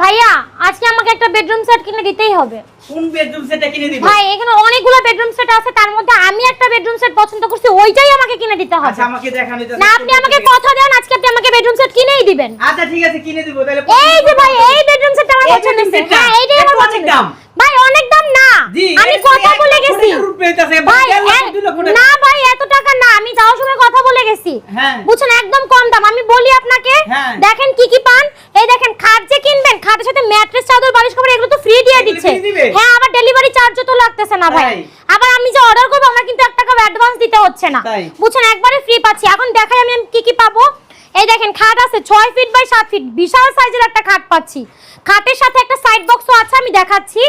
ভাইয়া আজকে আমাকে একটা বেডরুম সেট কিনে দিতেই হবে। কোন বেডরুম সেটটা কিনে দিব? ভাই এখানে অনেকগুলো বেডরুম সেট আছে তার মধ্যে আমি একটা বেডরুম সেট পছন্দ করছি ওইটাই আমাকে কিনে দিতে হবে। আচ্ছা আমাকে দেখান এটা না আপনি আমাকে কথা দেন আজকে আপনি আমাকে বেডরুম সেট কিনেই দিবেন। আচ্ছা ঠিক আছে কিনে দিব তাহলে এই যে ভাই এই বেডরুম সেটটা আমার পছন্দ হয়েছে। হ্যাঁ এইটাই আমার অনেক পছন্দ। দাম? ভাই অনেক দাম না। আমি কথা বলে গেছি। ভাই। না ভাই এত টাকা না আমি যাওয়ার সময় কথা বলে গেছি। হ্যাঁ। বুঝছেন একদম কম দাম। আমি বলি আপনাকে হ্যাঁ। দেখেন কি কি পান। এই দেখেন খাট যে কিনবেন খাটের সাথে ম্যাট্রেস চাদর বালিশ কভার এগুলো তো ফ্রি দিয়ে দিচ্ছে। হ্যাঁ আবার ডেলিভারি চার্জও তো লাগতেছে না ভাই। আবার আমি যে অর্ডার করব আমার কিন্তু এক টাকা অ্যাডভান্স দিতে হচ্ছে না। বুঝছেন একবারে ফ্রি পাচ্ছি। এখন দেখাই আমি কি কি পাবো। এই দেখেন খাট আছে ছয় ফিট বাই সাত ফিট বিশাল সাইজের একটা খাট পাচ্ছি। খাটের সাথে একটা সাইড বক্সও আছে আমি দেখাচ্ছি।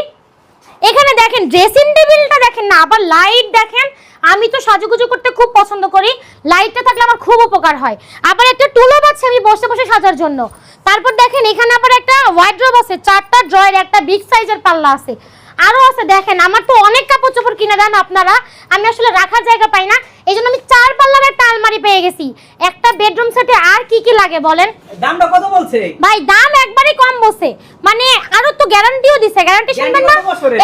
এখানে দেখেন ড্রেসিং টেবিলটা দেখেন না আবার লাইট দেখেন। আমি তো সাজুগুজু করতে খুব পছন্দ করি। লাইটটা থাকলে আমার খুব উপকার হয়। আবার একটা টুলও পাচ্ছি আমি বসে বসে সাজার জন্য। তারপর দেখেন এখানে আবার একটা ওয়াইড্রোব আছে চারটা ড্রয়ের একটা বিগ সাইজের পাল্লা আছে। আরও আছে দেখেন আমার তো অনেক কাপড় চোপড় কিনে দেন আপনারা। আমি আসলে রাখার জায়গা পাই না এই জন্য আমি চার পাল্লার একটা আলমারি পেয়ে গেছি। একটা বেডরুম সেটে আর কি কি লাগে বলেন? দামটা কত বলছে? ভাই দাম একবারই কম বসে মানে আরও তো গ্যারান্টিও দিছে। গ্যারান্টি শুনবেন না?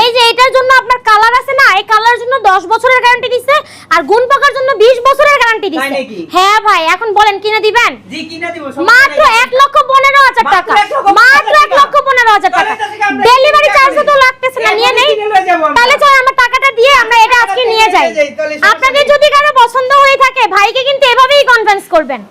এই যে এটার জন্য আপনার কালার আছে না এই কালার জন্য 10 বছরের গ্যারান্টি দিছে। আর গুণ পাকার জন্য 20 বছরের গ্যারান্টি দিচ্ছে। হ্যাঁ ভাই এখন বলেন কিনে দিবেন? জি কিনে দিব মাত্র 1 লক্ষ 15 হাজার টাকা। মাত্র 1 লক্ষ 15 হাজার টাকা। ডেলিভারি চার্জ তো লাগতেছে না নিয়ে নেই। তাহলে চল আমরা টাকাটা দিয়ে আমরা এটা আজকে নিয়ে যাই। আপনাদের যদি কারও পছন্দ হয়ে থাকে ভাইকে কিন্তু এভাবেই কনভিন্স করবেন।